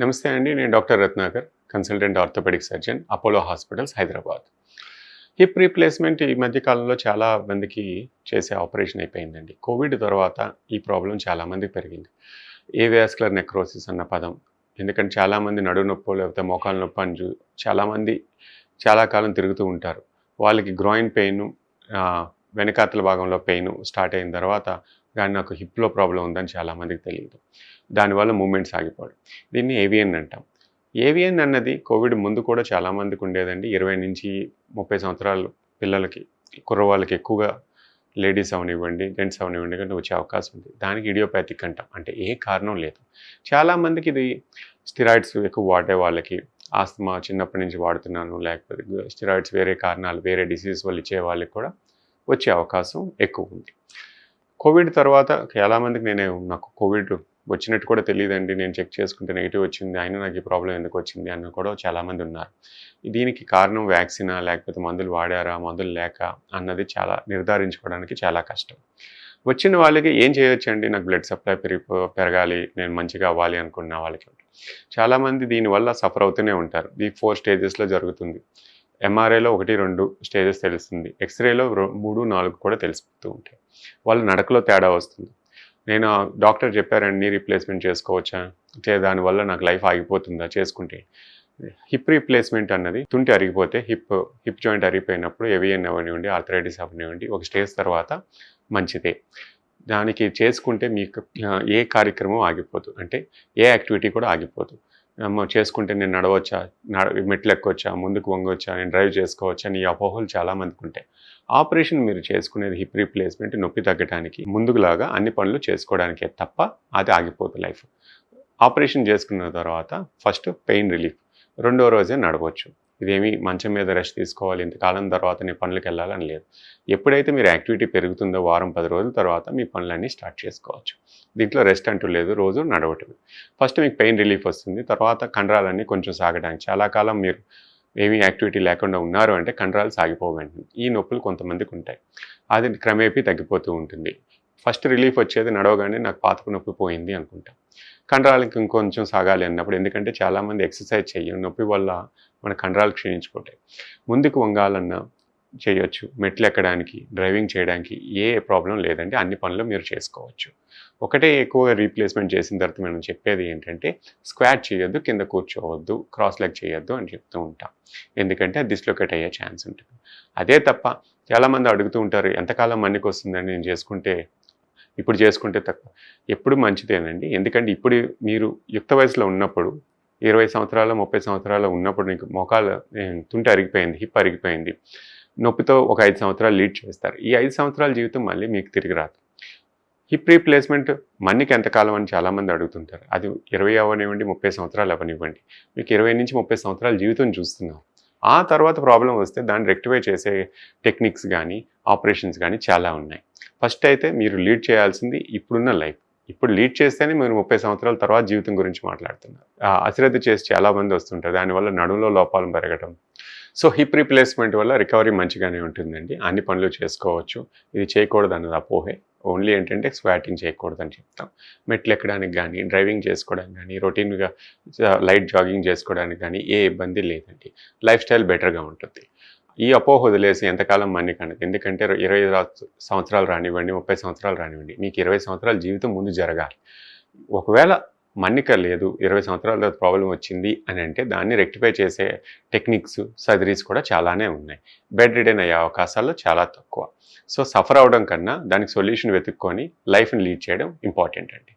నమస్తే అండి నేను doctor Ratnakar consultant orthopaedic surgeon Apollo hospitals Hyderabad. Hip replacement ఈ మధ్యకాలంలో చాలా మందికి చేసే ఆపరేషన్ అయిపోయిందండి. కోవిడ్ తర్వాత ఈ ప్రాబ్లం చాలామందికి పెరిగింది. ఏ వ్యాస్కులర్ నెక్రోసిస్ అన్న పదం ఎందుకంటే చాలామంది నడు నొప్పి లేకపోతే మోకాల నొప్పి అని చూ- చాలామంది చాలా కాలం తిరుగుతూ ఉంటారు. వాళ్ళకి గ్రాయిన్ పెయిన్ వెనకాతల భాగంలో పెయిన్ స్టార్ట్ అయిన తర్వాత కానీ నాకు హిప్లో ప్రాబ్లం ఉందని చాలామందికి తెలియదు దానివల్ల మూమెంట్స్ ఆగిపోవడం. దీన్ని ఏవియన్ అంటాం. ఏవియన్ అన్నది కోవిడ్ ముందు కూడా చాలామందికి ఉండేదండి. ఇరవై నుంచి ముప్పై సంవత్సరాలు పిల్లలకి కుర్రవాళ్ళకి ఎక్కువగా లేడీస్ అవనివ్వండి జెంట్స్ అవనివ్వండి కానీ వచ్చే అవకాశం ఉంది. దానికి ఇడియోపాథిక్ అంటాం. అంటే ఏ కారణం లేదు. చాలామందికి ఇది స్టిరాయిడ్స్ ఎక్కువ వాడే వాళ్ళకి ఆస్తమా చిన్నప్పటి నుంచి వాడుతున్నాను లేకపోతే స్టిరాయిడ్స్ వేరే కారణాలు వేరే డిసీజ్ వల్ల ఇచ్చే వాళ్ళకి కూడా వచ్చే అవకాశం ఎక్కువ ఉంది. కోవిడ్ తర్వాత చాలామందికి నేను నాకు కోవిడ్ వచ్చినట్టు కూడా తెలియదండి. నేను చెక్ చేసుకుంటే నెగిటివ్ వచ్చింది. అయినా నాకు ఈ ప్రాబ్లం ఎందుకు వచ్చింది అన్న కూడా చాలామంది ఉన్నారు. దీనికి కారణం వ్యాక్సినా లేకపోతే మందులు వాడారా మందులు లేక అన్నది చాలా నిర్ధారించుకోవడానికి చాలా కష్టం. వచ్చిన వాళ్ళకి ఏం చేయొచ్చండి? నాకు బ్లడ్ సప్లై పెరిగి పెరగాలి నేను మంచిగా అవ్వాలి అనుకున్న వాళ్ళకి. చాలామంది దీనివల్ల సఫర్ అవుతూనే ఉంటారు. ఈ ఫోర్ స్టేజెస్లో జరుగుతుంది. ఎంఆర్ఐలో ఒకటి రెండు స్టేజెస్ తెలుస్తుంది. ఎక్స్రేలో రో- మూడు నాలుగు కూడా తెలిసిపోతూ ఉంటాయి. వాళ్ళ నడకలో తేడా వస్తుంది. నేను డాక్టర్ చెప్పారండి రీప్లేస్మెంట్ చేసుకోవచ్చా? చే దానివల్ల నాకు లైఫ్ ఆగిపోతుందా? చేసుకుంటే. హిప్ రీప్లేస్మెంట్ అన్నది తుంటి అరిగిపోతే హిప్ హిప్ జాయింట్ అరిగిపోయినప్పుడు ఏవిఎన్ అవనివ్వండి ఆర్థరైటిస్ అవనివ్వండి ఒక స్టేజ్ తర్వాత మంచిదే. దానికి చేసుకుంటే మీకు ఏ కార్యక్రమం ఆగిపోదు. అంటే ఏ యాక్టివిటీ కూడా ఆగిపోదు. చేసుకుంటే నేను నడవచ్చా? నడ మెట్లు ఎక్కొచ్చా ముందుకు వంగొచ్చా? నేను డ్రైవ్ చేసుకోవచ్చా? అని ఈ అపోహలు చాలామందికి ఉంటాయి. ఆపరేషన్ మీరు చేసుకునేది హిప్ రీప్లేస్మెంట్ నొప్పి తగ్గడానికి ముందుకులాగా అన్ని పనులు చేసుకోవడానికే తప్ప అది ఆగిపోదు లైఫ్. ఆపరేషన్ చేసుకున్న తర్వాత ఫస్ట్ పెయిన్ రిలీఫ్. రెండో రోజే నడవచ్చు. ఇదేమి మంచం మీద రెస్ట్ తీసుకోవాలి ఇంతకాలం తర్వాత నీ పనులకు వెళ్ళాలని లేదు. ఎప్పుడైతే మీరు యాక్టివిటీ పెరుగుతుందో వారం పది రోజుల తర్వాత మీ పనులన్నీ స్టార్ట్ చేసుకోవచ్చు. దీంట్లో రెస్ట్ అంటూ లేదు రోజు నడవటం ఫస్ట్ మీకు పెయిన్ రిలీఫ్ వస్తుంది తర్వాత కండరాలన్నీ కొంచెం సాగడానికి చాలా కాలం మీరు ఏమీ యాక్టివిటీ లేకుండా ఉన్నారు అంటే కండరాలు సాగిపోవండి ఈ నొప్పులు కొంతమందికి ఉంటాయి. అది క్రమేపీ తగ్గిపోతూ ఉంటుంది. ఫస్ట్ రిలీఫ్ వచ్చేది నడవగానే నాకు పాతకు నొప్పి పోయింది అనుకుంటాం. కండరాలకి ఇంకొంచెం సాగాలి అన్నప్పుడు ఎందుకంటే చాలామంది ఎక్సర్సైజ్ చేయం నొప్పి వల్ల మన కండరాలు క్షీణించిపోతాయి. ముందుకు వంగాలన్నా చేయొచ్చు. మెట్లు ఎక్కడానికి డ్రైవింగ్ చేయడానికి ఏ ప్రాబ్లం లేదండి. అన్ని పనులు మీరు చేసుకోవచ్చు. ఒకటే ఎక్కువగా రీప్లేస్మెంట్ చేసిన తర్వాత మనం చెప్పేది ఏంటంటే స్క్వాట్ చేయొద్దు కింద కూర్చోవద్దు క్రాస్ లెగ్ చేయొద్దు అని చెప్తూ ఉంటాం. ఎందుకంటే అది డిస్లొకేట్ అయ్యే ఛాన్స్ ఉంటుంది. అదే తప్ప చాలామంది అడుగుతూ ఉంటారు ఎంతకాలం మన్నికి వస్తుందని? నేను చేసుకుంటే ఇప్పుడు చేసుకుంటే తక్కువ. ఎప్పుడు మంచిదేనండి. ఎందుకంటే ఇప్పుడు మీరు యుక్త వయసులో ఉన్నప్పుడు ఇరవై సంవత్సరాల ముప్పై సంవత్సరాలు ఉన్నప్పుడు నీకు మోకాలు ఏ, తుంటి అరిగిపోయింది హిప్ అరిగిపోయింది. నొప్పితో ఒక ఐదు సంవత్సరాలు లీడ్ చేస్తారు. ఈ ఐదు సంవత్సరాల జీవితం మళ్ళీ మీకు తిరిగి రాదు. హిప్ రీప్లేస్మెంట్ మన్నికి ఎంతకాలం అని చాలామంది అడుగుతుంటారు. అది ఇరవై అవనివ్వండి ముప్పై సంవత్సరాలు అవనివ్వండి మీకు ఇరవై నుంచి ముప్పై సంవత్సరాల జీవితం చూస్తున్నారు. ఆ తర్వాత ప్రాబ్లం వస్తే దాన్ని రెక్టిఫై చేసే టెక్నిక్స్ కానీ ఆపరేషన్స్ కానీ చాలా ఉన్నాయి. ఫస్ట్ అయితే మీరు లీడ్ చేయాల్సింది ఇప్పుడున్న లైఫ్. ఇప్పుడు లీడ్ చేస్తేనే మీరు ముప్పై సంవత్సరాల తర్వాత జీవితం గురించి మాట్లాడుతున్నారు. అశ్రద్ధ చేసి చాలా మంది వస్తుంటారు. దానివల్ల నడుములో లోపాలు పెరగడం సో హిప్ రీప్లేస్మెంట్ వల్ల రికవరీ మంచిగానే ఉంటుందండి. అన్ని పనులు చేసుకోవచ్చు. ఇది చేయకూడదు అన్నది అపోహే. ఓన్లీ ఏంటంటే స్వాటింగ్ చేయకూడదు అని చెప్తాం. మెట్లు ఎక్కడానికి కానీ డ్రైవింగ్ చేసుకోవడానికి కానీ రొటీన్గా లైట్ జాగింగ్ చేసుకోవడానికి కానీ ఏ ఇబ్బంది లేదండి. లైఫ్ స్టైల్ బెటర్గా ఉంటుంది. ఈ అపోహ వదిలేసి ఎంతకాలం మన్ని కనదు ఎందుకంటే ఇరవై సంవత్సరాలు రానివ్వండి ముప్పై సంవత్సరాలు రానివ్వండి. మీకు ఇరవై సంవత్సరాల జీవితం ముందు జరగాలి. ఒకవేళ మన్నిక లేదు ఇరవై సంవత్సరాల తర్వాత ప్రాబ్లం వచ్చింది అని అంటే దాన్ని రెక్టిఫై చేసే టెక్నిక్స్ సర్జరీస్ కూడా చాలానే ఉన్నాయి. బెడ్ రిడెన్ అయ్యే అవకాశాలు చాలా తక్కువ. సో సఫర్ అవడం కన్నా దానికి సొల్యూషన్ వెతుక్కొని లైఫ్ని లీడ్ చేయడం ఇంపార్టెంట్ అండి.